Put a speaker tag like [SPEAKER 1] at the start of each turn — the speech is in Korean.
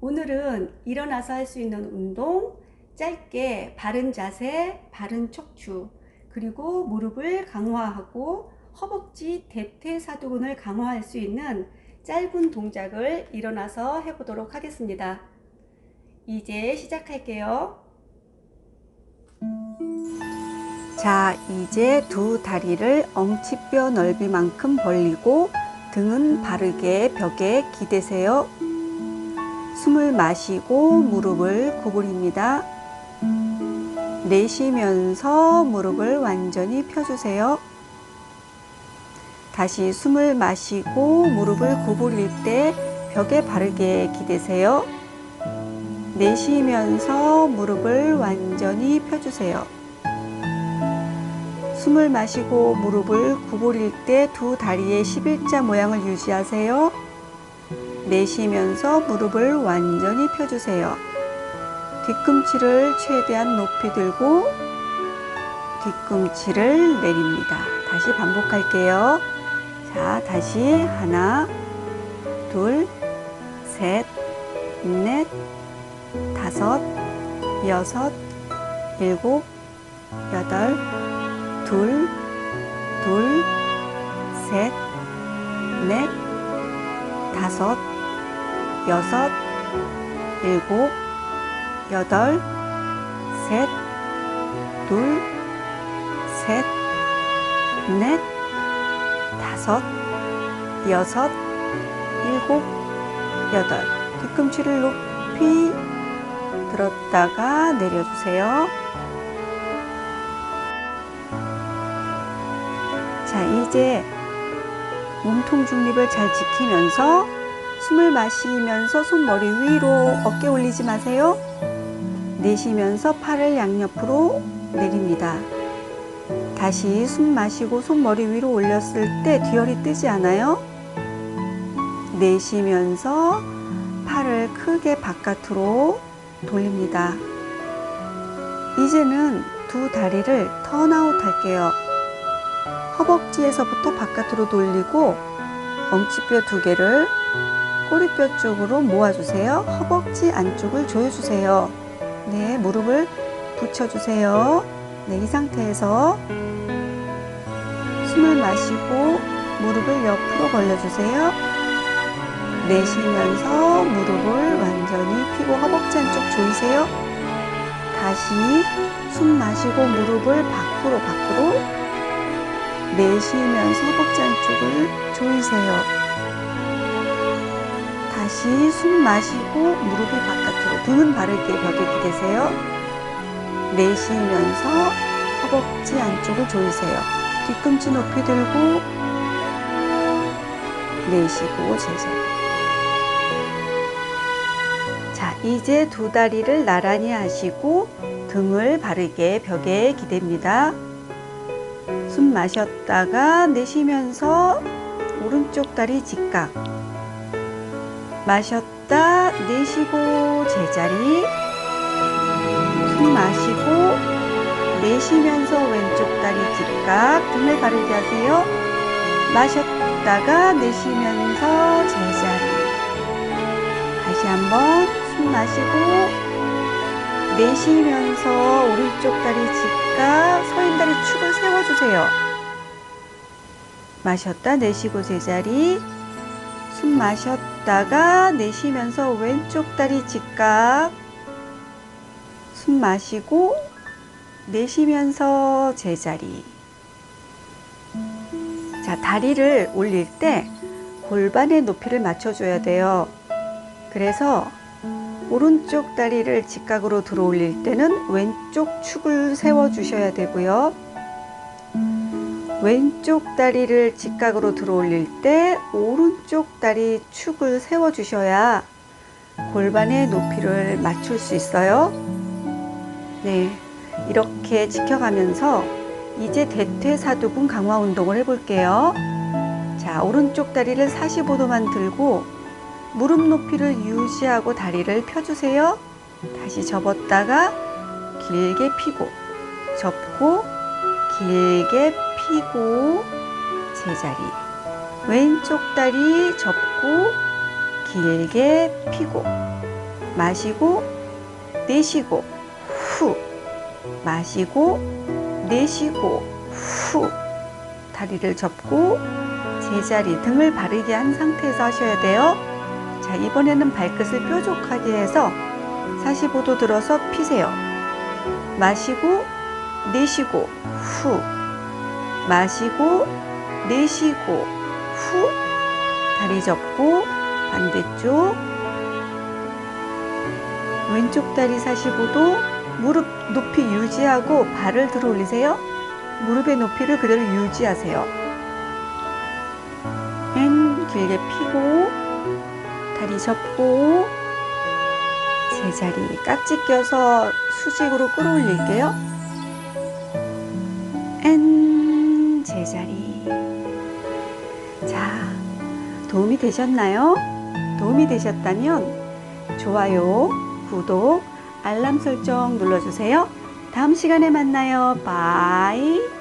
[SPEAKER 1] 오늘은 일어나서 할 수 있는 운동, 짧게 바른 자세, 바른 척추, 그리고 무릎을 강화하고 허벅지 대퇴사두근을 강화할 수 있는 짧은 동작을 일어나서 해보도록 하겠습니다. 이제 시작할게요. 자, 이제 두 다리를 엉치뼈 넓이만큼 벌리고 등은 바르게 벽에 기대세요. 숨을 마시고 무릎을 구부립니다. 내쉬면서 무릎을 완전히 펴주세요. 다시 숨을 마시고 무릎을 구부릴 때 벽에 바르게 기대세요. 내쉬면서 무릎을 완전히 펴주세요. 숨을 마시고 무릎을 구부릴 때 두 다리의 11자 모양을 유지하세요. 내쉬면서 무릎을 완전히 펴주세요. 뒤꿈치를 최대한 높이 들고 뒤꿈치를 내립니다. 다시 반복할게요. 자, 다시 하나, 둘, 셋, 넷, 다섯, 여섯, 일곱, 여덟, 둘, 둘, 셋, 넷, 다섯, 여섯, 일곱, 여덟, 셋, 둘, 셋, 넷, 다섯, 여섯, 일곱, 여덟. 뒤꿈치를 높이 들었다가 내려주세요. 자, 이제 몸통 중립을 잘 지키면서 숨을 마시면서 손머리 위로 어깨 올리지 마세요. 내쉬면서 팔을 양옆으로 내립니다. 다시 숨 마시고 손머리 위로 올렸을 때 뒤열이 뜨지 않아요? 내쉬면서 팔을 크게 바깥으로 돌립니다. 이제는 두 다리를 턴아웃 할게요. 허벅지에서부터 바깥으로 돌리고 엉치뼈 두 개를 꼬리뼈 쪽으로 모아주세요. 허벅지 안쪽을 조여주세요. 네, 무릎을 붙여주세요. 네, 이 상태에서 숨을 마시고 무릎을 옆으로 벌려주세요. 내쉬면서 무릎을 완전히 펴고 허벅지 안쪽 조이세요. 다시 숨 마시고 무릎을 밖으로 밖으로 내쉬면서 허벅지 안쪽을 조이세요. 다시 숨 마시고 무릎이 바깥으로 등은 바르게 벽에 기대세요. 내쉬면서 허벅지 안쪽을 조이세요. 뒤꿈치 높이 들고 내쉬고 제자리. 자, 이제 두 다리를 나란히 하시고 등을 바르게 벽에 기댑니다. 숨 마셨다가 내쉬면서 오른쪽 다리 직각. 마셨다 내쉬고 제자리. 숨 마시고 내쉬면서 왼쪽 다리 직각 등을 바르게 하세요. 마셨다가 내쉬면서 제자리. 다시 한번 숨 마시고 내쉬면서 오른쪽 다리 직각 서인 다리 축을 세워주세요. 마셨다 내쉬고 제자리. 숨 마셨다가 내쉬면서 왼쪽 다리 직각. 숨 마시고 내쉬면서 제자리. 자, 다리를 올릴 때 골반의 높이를 맞춰줘야 돼요. 그래서 오른쪽 다리를 직각으로 들어 올릴 때는 왼쪽 축을 세워 주셔야 되고요. 왼쪽 다리를 직각으로 들어 올릴 때 오른쪽 다리 축을 세워 주셔야 골반의 높이를 맞출 수 있어요. 네. 이렇게 지켜가면서 이제 대퇴사두근 강화 운동을 해볼게요. 자, 오른쪽 다리를 45도만 들고 무릎 높이를 유지하고 다리를 펴주세요. 다시 접었다가 길게 피고 접고 길게 피고 제자리 왼쪽 다리 접고 길게 피고 마시고 내쉬고 후 마시고 내쉬고 후 다리를 접고 제자리 등을 바르게 한 상태에서 하셔야 돼요. 자, 이번에는 발끝을 뾰족하게 해서 45도 들어서 피세요. 마시고 내쉬고 후 마시고 내쉬고 후 다리 접고 반대쪽 왼쪽 다리 45도 무릎 높이 유지하고 발을 들어 올리세요. 무릎의 높이를 그대로 유지하세요. 앤 길게 피고 다리 접고 제자리 깍지 껴서 수직으로 끌어올릴게요. 앤 제자리. 자, 도움이 되셨나요? 도움이 되셨다면 좋아요, 구독, 알람 설정 눌러주세요. 다음 시간에 만나요. 바이.